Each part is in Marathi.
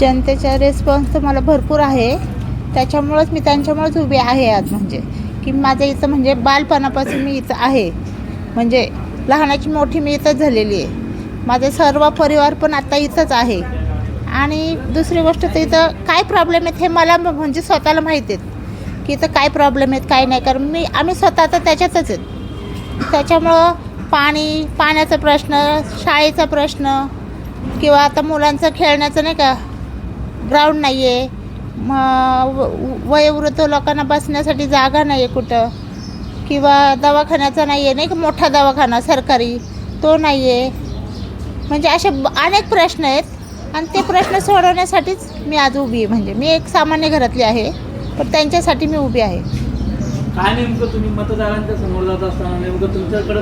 जनतेचा रिस्पॉन्स तर मला भरपूर आहे. त्याच्यामुळंच मी त्यांच्यामुळेच उभी आहे आज म्हणजे. की माझं इथं म्हणजे बालपणापासून मी इथं आहे. म्हणजे लहानाची मोठी मी इथंच झालेली आहे. माझे सर्व परिवार पण आता इथंच आहे. आणि दुसरी गोष्ट तर इथं काय प्रॉब्लेम आहेत हे मला म- म्हणजे स्वतःला माहीत आहेत. की इथं काय प्रॉब्लेम आहेत काय नाही. कारण मी आम्ही स्वतः तर त्याच्यातच आहेत. त्याच्यामुळं पाणी पाण्याचा प्रश्न शाळेचा प्रश्न किंवा आता मुलांचं खेळण्याचं नाही का ग्राउंड नाही आहे मग वयोवृद्ध लोकांना बसण्यासाठी जागा नाही आहे कुठं. किंवा दवाखान्याचा नाही आहे नाही का मोठा दवाखाना सरकारी. तो नाही आहे म्हणजे असे अनेक प्रश्न आहेत. आणि ते प्रश्न सोडवण्यासाठीच मी आज उभी आहे. म्हणजे मी एक सामान्य घरातली आहे पण त्यांच्यासाठी मी उभी आहे. काय नेमकं तुम्ही मतदारांच्या समोर जात असताना नेमकं तुमच्याकडे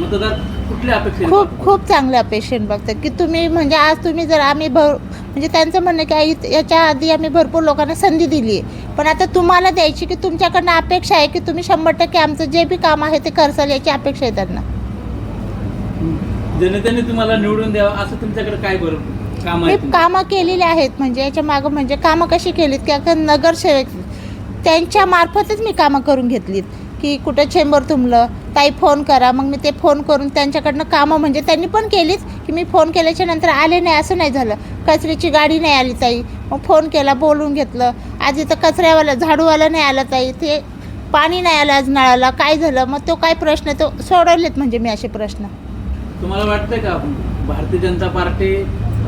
मतदार कुठल्या अपेक्षेने खूप? खूप चांगल्या पेशंट बघतात. की तुम्ही म्हणजे आज तुम्ही जर आम्ही भर म्हणजे त्यांचं म्हणणं की आई याच्या आधी आम्ही भरपूर लोकांना संधी दिली आहे पण आता तुम्हाला द्यायची की तुमच्याकडनं अपेक्षा आहे की तुम्ही शंभर टक्के आमचं जे बी काम आहे ते करसाल याची अपेक्षा आहे त्यांना. जनतेने तुम्हाला निवडून द्यावं असं तुमच्याकडे काय बरं काम मी? कामं केलेली आहेत म्हणजे याच्या मागं म्हणजे कामं कशी केलीत? की आता नगरसेवक त्यांच्या मार्फतच मी कामं करून घेतलीत. की कुठं चेंबर तुंबलं ताई फोन करा. मग मी ते फोन करून त्यांच्याकडनं कामं म्हणजे त्यांनी पण केलीच की मी फोन केल्याच्यानंतर आले नाही असं नाही झालं. कचऱ्याची गाडी नाही आली ताई. मग फोन केला बोलून घेतलं. आज इथं कचऱ्यावाला झाडूवाला नाही आला ताई. ते पाणी नाही आलं आज नळाला. काय झालं? मग तो काय प्रश्न तो सोडवलेत म्हणजे मी असे प्रश्न. तुम्हाला वाटतं का भारतीय जनता पार्टी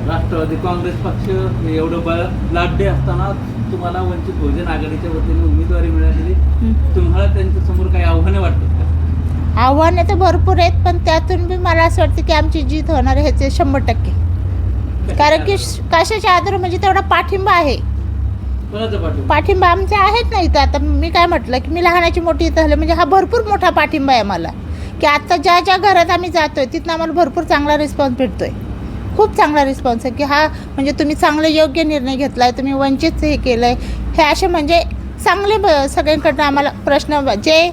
राष्ट्रवादी काँग्रेस पक्ष एवढं ब- लाडे असताना तुम्हाला वंचित बहुजन आघाडीच्या वतीने उमेदवारी मिळालेली. तुम्हाला त्यांच्यासमोर काही आव्हाने वाटतात का? आव्हाने तर भरपूर आहेत पण त्यातून बी मला असं वाटतं की आमची जीत होणार आहे ह्याचे शंभर टक्के. कारण की कशाच्या आधार म्हणजे तेवढा पाठिंबा आहे. पाठिंबा? आमचे आहेत ना इथं. आता मी काय म्हटलं की मी लहानाची मोठी इथं झाले म्हणजे हा भरपूर मोठा पाठिंबा आहे मला की आत्ता ज्या ज्या घरात आम्ही जातोय तिथनं आम्हाला भरपूर चांगला रिस्पॉन्स भेटतोय. खूप चांगला रिस्पॉन्स आहे की हा म्हणजे तुम्ही चांगले योग्य निर्णय घेतलाय तुम्ही वंचित हे केलं आहे हे असे म्हणजे चांगले ब- सगळ्यांकडनं आम्हाला प्रश्न जे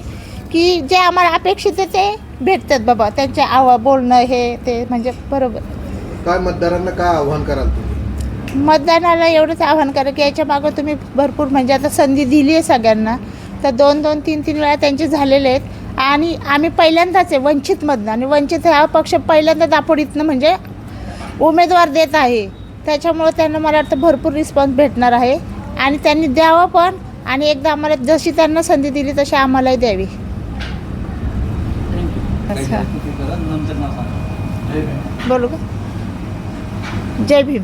की जे आम्हाला अपेक्षित आहे ते भेटतात बाबा. त्यांचे आवा बोलणं हे ते म्हणजे बरोबर. काय मतदारांना काय आव्हान कराल तुम्ही? मतदानाला एवढंच आव्हान करा की याच्या मागं तुम्ही भरपूर म्हणजे आता संधी दिली आहे सगळ्यांना. तर दोन दोन तीन तीन वेळा त्यांचे झालेले आहेत. आणि आम्ही पहिल्यांदाच आहे वंचितमधनं आणि वंचित हा पक्ष पहिल्यांदा दापोडीतनं म्हणजे उमेदवार देत आहे. त्याच्यामुळं त्यांना मला वाटतं भरपूर रिस्पॉन्स भेटणार आहे. आणि त्यांनी द्यावं पण आणि एकदा आम्हाला जशी त्यांना संधी दिली तशी आम्हालाही द्यावी. अच्छा. बोलू का? जय भीम.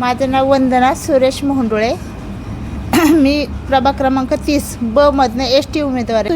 माझं नाव वंदना सुरेश मोहंडुळे मी प्रभाग क्रमांक तीस ब मधनं एस टी उमेदवार आहे.